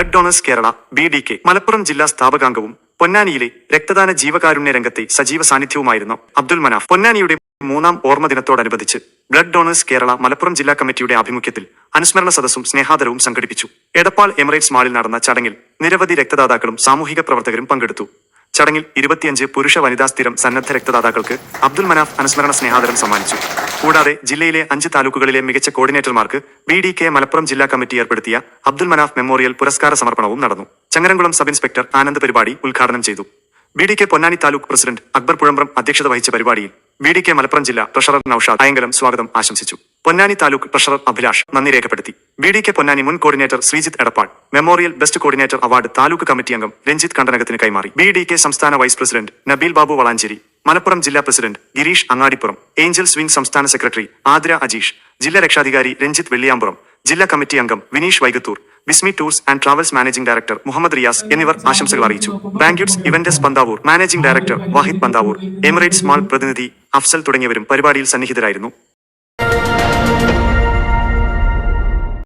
Blood donors Kerala B D K Malappuram ജില്ലാ സ്ഥാപകാംഗവും പൊന്നാനിയിലെ രക്തദാന ജീവകാരുണ്യ രംഗത്തെ സജീവ സാന്നിധ്യവുമായിരുന്നു അബ്ദുൽ മനാഫ്. പൊന്നാനിയുടെ മൂന്നാം ഓർമ്മദിനത്തോടനുബന്ധിച്ച് ബ്ലഡ് ഡോണേഴ്സ് കേരള മലപ്പുറം ജില്ലാ കമ്മിറ്റിയുടെ ആഭിമുഖ്യത്തിൽ അനുസ്മരണ സദസ്സും സ്നേഹാദരവും സംഘടിപ്പിച്ചു. എടപ്പാൾ എമിറേറ്റ്സ് മാളിൽ നടന്ന ചടങ്ങിൽ നിരവധി രക്തദാതാക്കളും സാമൂഹിക പ്രവർത്തകരും പങ്കെടുത്തു. ചടങ്ങിൽ ഇരുപത്തിയഞ്ച് പുരുഷ വനിതാ സ്ഥിരം സന്നദ്ധ രക്തദാതാക്കൾക്ക് അബ്ദുൽ മനാഫ് അനുസ്മരണ സ്നേഹാദരം സമ്മാനിച്ചു. കൂടാതെ ജില്ലയിലെ അഞ്ച് താലൂക്കുകളിലെ മികച്ച കോർഡിനേറ്റർമാർക്ക് ബി ഡി കെ മലപ്പുറം ജില്ലാ കമ്മിറ്റി ഏർപ്പെടുത്തിയ അബ്ദുൽ മനാഫ് മെമ്മോറിയൽ പുരസ്കാര സമർപ്പണവും നടന്നു. ചങ്ങരംകുളം സബ് ഇൻസ്പെക്ടർ ആനന്ദ് പരിപാടി ഉദ്ഘാടനം ചെയ്തു. B D K Ponnani taluk president Akbar Puzhambram അധ്യക്ഷത വഹിച്ച പരിപാടിയിൽ ബി ഡി കെ മലപ്പുറം ജില്ലാ ട്രഷറർ നൌഷാദ് അയങ്കലം സ്വാഗതം ആശംസിച്ചു. പൊന്നാനി താലൂക്ക് ട്രഷറർ അഭിലാഷ് നന്ദി രേഖപ്പെടുത്തി. ബി ഡി കെ പൊന്നാനി മുൻ coordinator Sreejith Edappal memorial best coordinator award taluk committee അംഗം രഞ്ജിത്ത് കണ്ടനകത്തിന് കൈമാറി. ബി ഡി കെ സംസ്ഥാന വൈസ് പ്രസിഡന്റ് നബീൽ ബാബു വളാഞ്ചേരി മലപ്പുറം ജില്ലാ president Girish Angadipuram Angels wing സംസ്ഥാന സെക്രട്ടറി ആദ്ര അജീഷ് ജില്ലാ രക്ഷാധികാരി രഞ്ജിത്ത് വെള്ളിയാമ്പുറം ജില്ലാ കമ്മിറ്റി അംഗം Vineesh Vaikathur Vismi tours and travels managing director Muhammad Riyas എന്നിവർ ആശംസകൾ അറിയിച്ചു. Banquets events Panthavoor managing director Wahid Panthavoor Emirates mall പ്രതിനിധി അഫ്സൽ തുടങ്ങിയവരും പരിപാടിയിൽ സന്നിഹിതരായിരുന്നു.